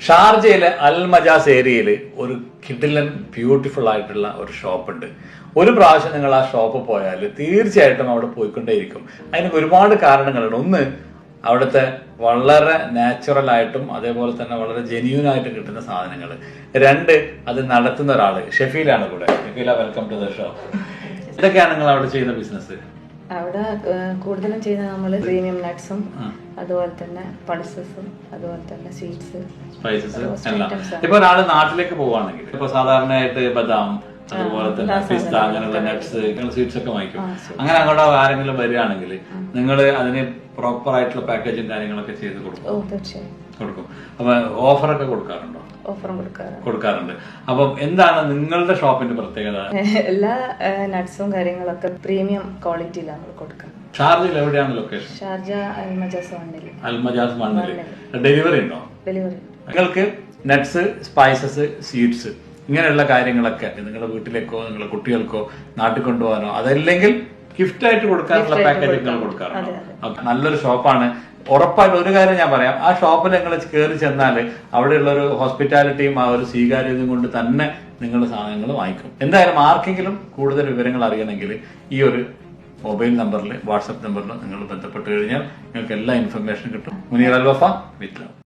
ഷാർജയിലെ അൽ മജാസ് ഏരിയയിൽ ഒരു കിഡിലൻ ബ്യൂട്ടിഫുൾ ആയിട്ടുള്ള ഒരു ഷോപ്പ് ഉണ്ട് ഒരു പ്രാവശ്യം നിങ്ങൾ ആ ഷോപ്പ് പോയാൽ തീർച്ചയായിട്ടും അവിടെ പോയിക്കൊണ്ടേയിരിക്കും. അതിന് ഒരുപാട് കാരണങ്ങളുണ്ട്. ഒന്ന് അവിടുത്തെ വളരെ നാച്ചുറൽ ആയിട്ടും അതേപോലെ തന്നെ വളരെ ജെന്യൂൻ ആയിട്ട് കിട്ടുന്ന സാധനങ്ങൾ രണ്ട് അത് നടത്തുന്ന ഒരാൾ ഷെഫീലാണ് കൂടെ. Shefeela welcome to the show ഇതൊക്കെയാണ് നിങ്ങൾ അവിടെ ചെയ്യുന്ന ബിസിനസ് അവിടെ കൂടുതലും ചെയ്യുന്നത് നമ്മൾ പ്രീമിയം നട്ട്സും അതുപോലെ തന്നെ പൾസസും അതുപോലെ തന്നെ സ്വീറ്റ്സ് സ്പൈസസ് എല്ലാം. ഇപ്പൊ ഒരാൾ നാട്ടിലേക്ക് പോവാണെങ്കിൽ ഇപ്പൊ സാധാരണയായിട്ട് ബദാം അതുപോലെ തന്നെ പിസ്ത അങ്ങനെയുള്ള നട്ട്സ് ഇങ്ങനെ സ്വീറ്റ്സ് ഒക്കെ വാങ്ങിക്കും. അങ്ങനെ അങ്ങോട്ട് ആരെങ്കിലും വരികയാണെങ്കിൽ നിങ്ങൾ അതിന് പ്രോപ്പർ ആയിട്ടുള്ള പാക്കേജും കാര്യങ്ങളൊക്കെ ചെയ്ത് കൊടുക്കും. കൊടുക്കും. അപ്പൊ ഓഫറൊക്കെ കൊടുക്കാറുണ്ടോ? ഓഫറും കൊടുക്കാറുണ്ട് കൊടുക്കാറുണ്ട്. അപ്പം എന്താണ് നിങ്ങളുടെ ഷോപ്പിന്റെ പ്രത്യേകത? എല്ലാ നട്ട്സും കാര്യങ്ങളൊക്കെ പ്രീമിയം ക്വാളിറ്റിയിലാണ് നമ്മൾ കൊടുക്കുന്നത് ഷാർജയിൽ എവിടെയാണ് ലൊക്കേഷൻ? ഷാർജ അൽമജാസ് മണ്ണിൽ അൽമജാസ് മണ്ണിൽ ഡെലിവറി ഉണ്ടോ? ഡെലിവറി. നിങ്ങൾക്ക് നട്ട്സ് സ്പൈസസ് സീഡ്സ് ഇങ്ങനെയുള്ള കാര്യങ്ങളൊക്കെ നിങ്ങളുടെ വീട്ടിലേക്കോ നിങ്ങളുടെ കുട്ടികൾക്കോ നാട്ടിൽ കൊണ്ടുപോകാനോ അതല്ലെങ്കിൽ ഗിഫ്റ്റ് ആയിട്ട് കൊടുക്കാനുള്ള പാക്കേജുകൾ കൊടുക്കാറുണ്ട്? പാക്കേജ് നിങ്ങൾ. നല്ലൊരു ഷോപ്പാണ്. ഉറപ്പായിട്ട് ഒരു കാര്യം ഞാൻ പറയാം. ആ ഷോപ്പിൽ നിങ്ങൾ കയറി ചെന്നാൽ അവിടെയുള്ള ഒരു ഹോസ്പിറ്റാലിറ്റിയും ആ ഒരു സ്വീകാര്യതയും കൊണ്ട് തന്നെ നിങ്ങൾ സാധനങ്ങൾ വാങ്ങിക്കും. എന്തായാലും ആർക്കെങ്കിലും കൂടുതൽ വിവരങ്ങൾ അറിയണമെങ്കിൽ ഈ ഒരു മൊബൈൽ നമ്പറിൽ വാട്സപ്പ് നമ്പറിൽ നിങ്ങൾ ബന്ധപ്പെട്ട് കഴിഞ്ഞാൽ നിങ്ങൾക്ക് എല്ലാ ഇൻഫർമേഷനും കിട്ടും. മുനീർ അൽവഫ വിത്ത്